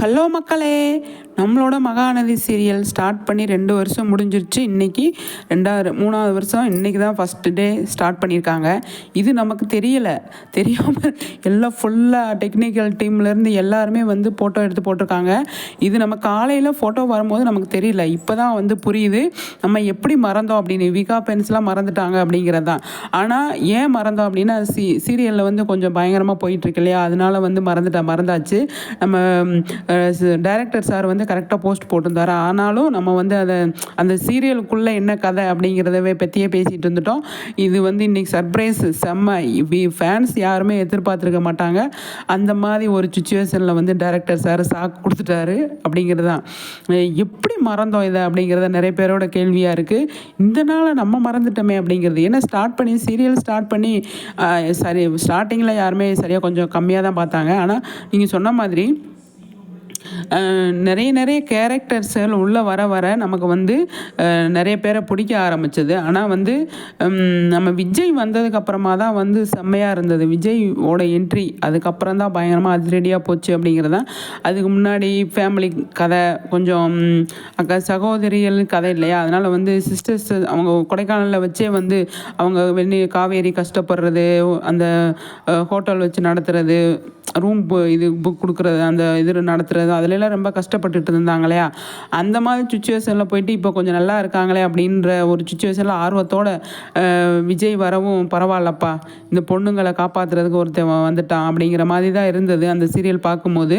Hello மக்களே. நம்மளோட Mahanadi serial start பண்ணி ரெண்டு வருஷம் முடிஞ்சிருச்சு. இன்னைக்கு ரெண்டாவது மூணாவது வருஷம் இன்னைக்கு தான் ஃபஸ்ட்டு டே ஸ்டார்ட் பண்ணியிருக்காங்க. இது நமக்கு தெரியலை. தெரியாமல் எல்லாம் ஃபுல்லாக டெக்னிக்கல் டீம்லேருந்து எல்லாருமே வந்து ஃபோட்டோ எடுத்து போட்டிருக்காங்க. இது நம்ம காலையில் ஃபோட்டோ வரும்போது நமக்கு தெரியல. இப்போ தான் வந்து புரியுது. நம்ம எப்படி மறந்தோம் அப்படின்னு. விகா பென்ஸ்லாம் மறந்துட்டாங்க அப்படிங்கிறது தான். ஆனால் ஏன் மறந்தோம் அப்படின்னா சீ சீரியலில் வந்து கொஞ்சம் பயங்கரமாக போயிட்டுருக்கு இல்லையா? அதனால வந்து மறந்துட்டா மறந்தாச்சு. நம்ம டைரக்டர் சார் வந்து கரெக்டாக போஸ்ட் போட்டிருந்தாரு? ஆனாலும் நம்ம வந்து அதை அந்த சீரியலுக்குள்ளே என்ன கதை அப்படிங்கிறதவே பற்றியே பேசிகிட்டு இருந்துட்டோம். இது வந்து இன்றைக்கி சர்ப்ரைஸ் செம்ம. ஃபேன்ஸ் யாருமே எதிர்பார்த்துருக்க மாட்டாங்க. அந்த மாதிரி ஒரு சுச்சுவேஷனில் வந்து டைரக்டர் சார் சாக்கு கொடுத்துட்டாரு அப்படிங்கிறது தான் எப்படி மறந்தோம் இதை அப்படிங்கிறத நிறைய பேரோட கேள்வியாக இருக்குது இந்த நாளை நம்ம மறந்துட்டோமே அப்படிங்கிறது. ஏன்னா ஸ்டார்ட் பண்ணி சீரியல் ஸ்டார்ட் பண்ணி சரி ஸ்டார்டிங்கில் யாருமே சரியாக கொஞ்சம் கம்மியாக தான் பார்த்தாங்க. ஆனால் நீங்கள் சொன்ன மாதிரி நிறைய நிறைய கேரக்டர்ஸ்கள் உள்ளே வர வர நமக்கு வந்து நிறைய பேரை பிடிக்க ஆரம்பிச்சது. ஆனால் வந்து நம்ம விஜய் வந்ததுக்கப்புறமா தான் வந்து செம்மையாக இருந்தது. விஜயோட என்ட்ரி அதுக்கப்புறம் தான் பயங்கரமாக அதிரடியாக போச்சு அப்படிங்கிறது. தான் அதுக்கு முன்னாடி ஃபேமிலி கதை கொஞ்சம் அக்கா சகோதரிகள் கதை இல்லையா? அதனால் வந்து சிஸ்டர்ஸ் அவங்க கொடைக்கானலில் வச்சே வந்து அவங்க வெண்ணி காவேரி கஷ்டப்படுறது அந்த ஹோட்டல் வச்சு நடத்துறது ரூம் இது புக் கொடுக்குறது அந்த இது நடத்துறது அதுலலாம் ரொம்ப கஷ்டப்பட்டுட்டு இருந்தாங்க இல்லையா அந்த மாதிரி சுச்சுவேஷனில் போயிட்டு இப்போ கொஞ்சம் நல்லா இருக்காங்களே அப்படின்ற ஒரு சுச்சுவேஷனில் ஆர்வத்தோட விஜய் வரவும் பரவாயில்லப்பா. இந்த பொண்ணுங்களை காப்பாற்றுறதுக்கு ஒருத்தன் வந்துட்டான் அப்படிங்கிற மாதிரி தான் இருந்தது அந்த சீரியல் பார்க்கும்போது.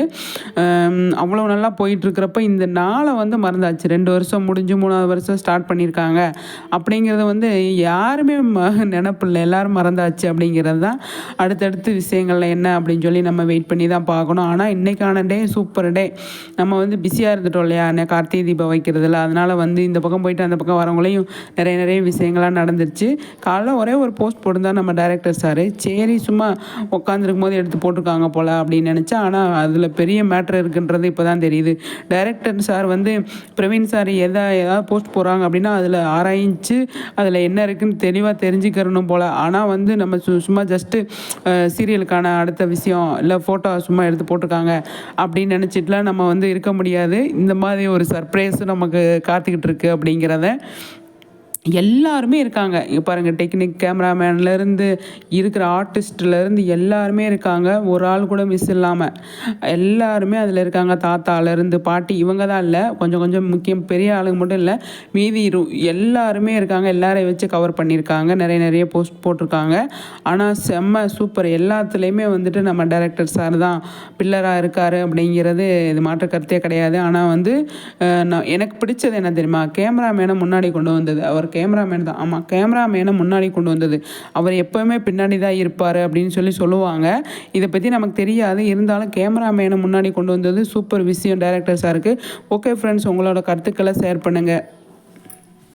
அவ்வளோ நல்லா போயிட்டுருக்கிறப்ப இந்த நாளை வந்து மறந்தாச்சு. ரெண்டு வருஷம் முடிஞ்சு மூணாவது வருஷம் ஸ்டார்ட் பண்ணியிருக்காங்க. அப்படிங்கிறது வந்து யாருமே நினப்பில்லை. எல்லோரும் மறந்தாச்சு அப்படிங்கிறது தான் அடுத்தடுத்து விஷயங்கள்ல என்ன அப்படின்னு சொல்லி நம்ம வெயிட் பண்ணி தான் பார்க்கணும். ஆனால் இன்றைக்கான டே சூப்பர் டே நம்ம வந்து பிஸியாக இருந்துட்டோம் இல்லையா? அன்னைக்கு கார்த்திகை தீபம் வைக்கிறதுல. அதனால் வந்து இந்த பக்கம் போயிட்டு அந்த பக்கம் வரவங்களையும் நிறைய நிறைய விஷயங்கள்லாம் நடந்துருச்சு. காலைல ஒரே ஒரு போஸ்ட் போட்டிருந்தா நம்ம டைரக்டர் சார் சரி சும்மா உட்காந்துருக்கும் போது எடுத்து போட்டிருக்காங்க போல் அப்படின்னு நினச்சா ஆனால் அதில் பெரிய மேட்ரு இருக்குன்றது இப்போ தான் தெரியுது. டைரக்டர் சார் வந்து பிரவீன் சார் எதை ஏதாவது போஸ்ட் போடுறாங்க அப்படின்னா அதில் ஆராய்ச்சி அதில் என்ன இருக்குன்னு தெளிவாக தெரிஞ்சுக்கிறணும் போல். ஆனால் வந்து நம்ம சு சும்மா ஜஸ்ட்டு சீரியலுக்கான அடுத்த விஷயம் இல்லை ஃபோட்டோ சும்மா எடுத்து போட்டிருக்காங்க அப்படின்னு நம்ம வந்து இருக்க முடியாது. இந்த மாதிரி ஒரு சர்ப்ரைஸும் நமக்கு காத்துக்கிட்டு இருக்கு அப்படிங்கிறத எல்லாருமே இருக்காங்க. இங்கே பாருங்கள் டெக்னிக் கேமராமேன்லேருந்து இருக்கிற ஆர்டிஸ்ட்லேருந்து எல்லாருமே இருக்காங்க. ஒரு ஆள் கூட மிஸ் இல்லாமல் எல்லாருமே அதில் இருக்காங்க. தாத்தாலேருந்து பாட்டி இவங்க தான் இல்லை. கொஞ்சம் கொஞ்சம் முக்கியம் பெரிய ஆளுங்க மட்டும் இல்லை. மீதி இரு எல்லாருமே இருக்காங்க. எல்லாரையும் வச்சு கவர் பண்ணியிருக்காங்க நிறைய நிறைய போஸ்ட் போட்டிருக்காங்க. ஆனால் செம்ம சூப்பர் எல்லாத்துலேயுமே வந்துட்டு நம்ம டைரக்டர் சார் தான் பில்லராக இருக்கார் அப்படிங்கிறது இது மாற்று கருத்தே கிடையாது. ஆனால் வந்து நான் எனக்கு பிடிச்சது என்ன தெரியுமா? கேமராமேனை முன்னாடி கொண்டு வந்தது. அவர் கேமராமேன் தான். ஆமாம் கேமராமேனை முன்னாடி கொண்டு வந்தது. அவர் எப்போவுமே பின்னாடி தான் இருப்பார் அப்படின்னு சொல்லி சொல்லுவாங்க. இதை பற்றி நமக்கு தெரியாது. இருந்தாலும் கேமராமேனை முன்னாடி கொண்டு வந்தது சூப்பர் விஷயம் டைரக்டர் சாருக்கு ஓகே ஃப்ரெண்ட்ஸ் உங்களோட கருத்துக்களை ஷேர் பண்ணுங்கள்